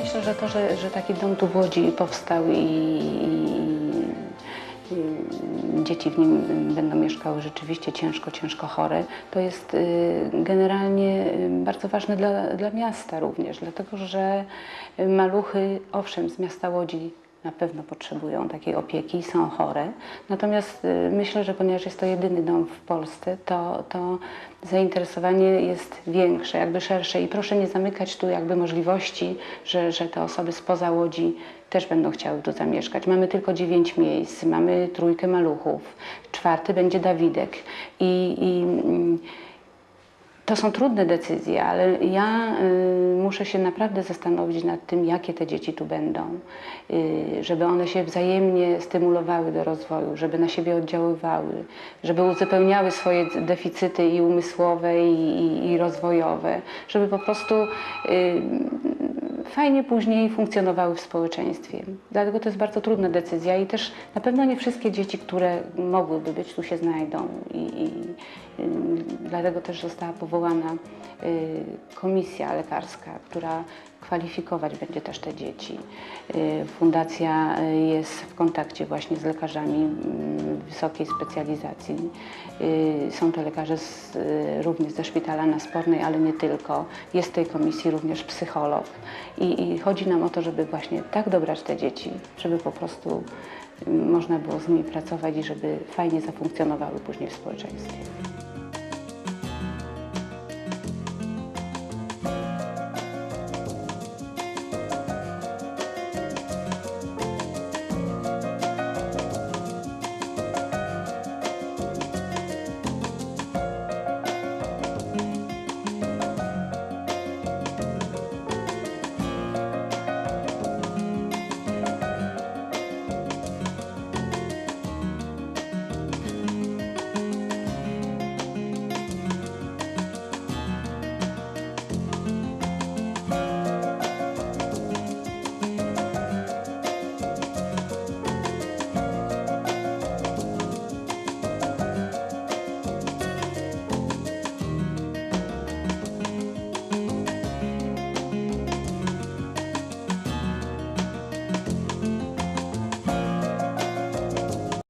myślę, że to, że, że taki dom tu w Łodzi powstał i, i, i dzieci w nim będą mieszkały rzeczywiście ciężko, ciężko chore, to jest y, generalnie y, bardzo ważne dla, dla miasta również, dlatego że maluchy, owszem, z miasta Łodzi na pewno potrzebują takiej opieki, są chore. Natomiast y, myślę, że ponieważ jest to jedyny dom w Polsce, to, to zainteresowanie jest większe, jakby szersze i proszę nie zamykać tu jakby możliwości, że, że te osoby spoza Łodzi też będą chciały tu zamieszkać. Mamy tylko dziewięć miejsc, mamy trójkę maluchów, czwarty będzie Dawidek i, i mm, to są trudne decyzje, ale ja y, muszę się naprawdę zastanowić nad tym, jakie te dzieci tu będą, y, żeby one się wzajemnie stymulowały do rozwoju, żeby na siebie oddziaływały, żeby uzupełniały swoje deficyty i umysłowe, i, i, i rozwojowe, żeby po prostu y, fajnie później funkcjonowały w społeczeństwie. Dlatego to jest bardzo trudna decyzja i też na pewno nie wszystkie dzieci, które mogłyby być, tu się znajdą. I, i, dlatego też została powołana y, komisja lekarska, która kwalifikować będzie też te dzieci. Y, Fundacja y, jest w kontakcie właśnie z lekarzami mm, wysokiej specjalizacji. Y, Są to lekarze z, y, również ze szpitala na Spornej, ale nie tylko. Jest w tej komisji również psycholog. I, I chodzi nam o to, żeby właśnie tak dobrać te dzieci, żeby po prostu y, można było z nimi pracować i żeby fajnie zafunkcjonowały później w społeczeństwie.